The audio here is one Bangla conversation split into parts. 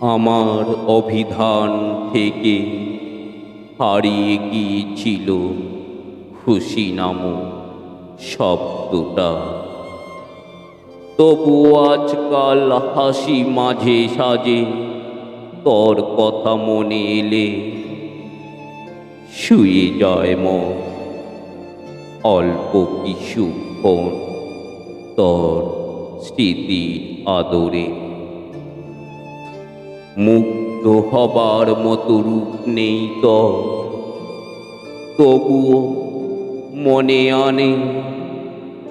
আমার অভিধান থেকে হারিয়ে গিয়েছিল খুশি নামক শব্দটা? তবু আজকাল হাসি মাঝে সাজে তোর কথা মনে এলে শুয়ে যায় মন। অল্প কিছুক্ষণ তোর স্মৃতির আদরে মুগ্ধ হবার মতো রূপ নেই তো। তবুও মনে আনে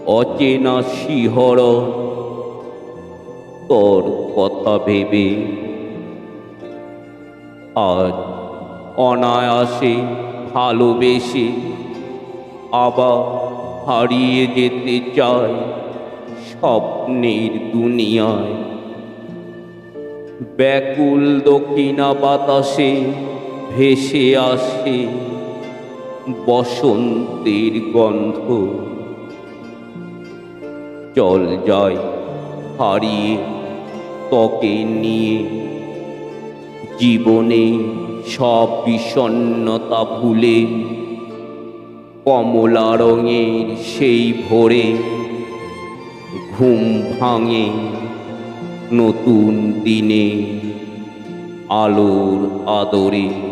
অচেনা শিহর। তোর কথা ভেবে আজ অনায়াসে ভালোবেসে আবার হারিয়ে যেতে চায় স্বপ্নের দুনিয়ায়। ব্যাকুল দক্ষিণা বাতাসে ভেসে আসে বসন্তের গন্ধ। চল যায় হারিয়ে তকে নিয়ে। জীবনে সব বিষণ্ণতা ভুলে কমলা রঙের সেই ভোরে ঘুম ভাঙে। নতুন দিনে আলোর আদরে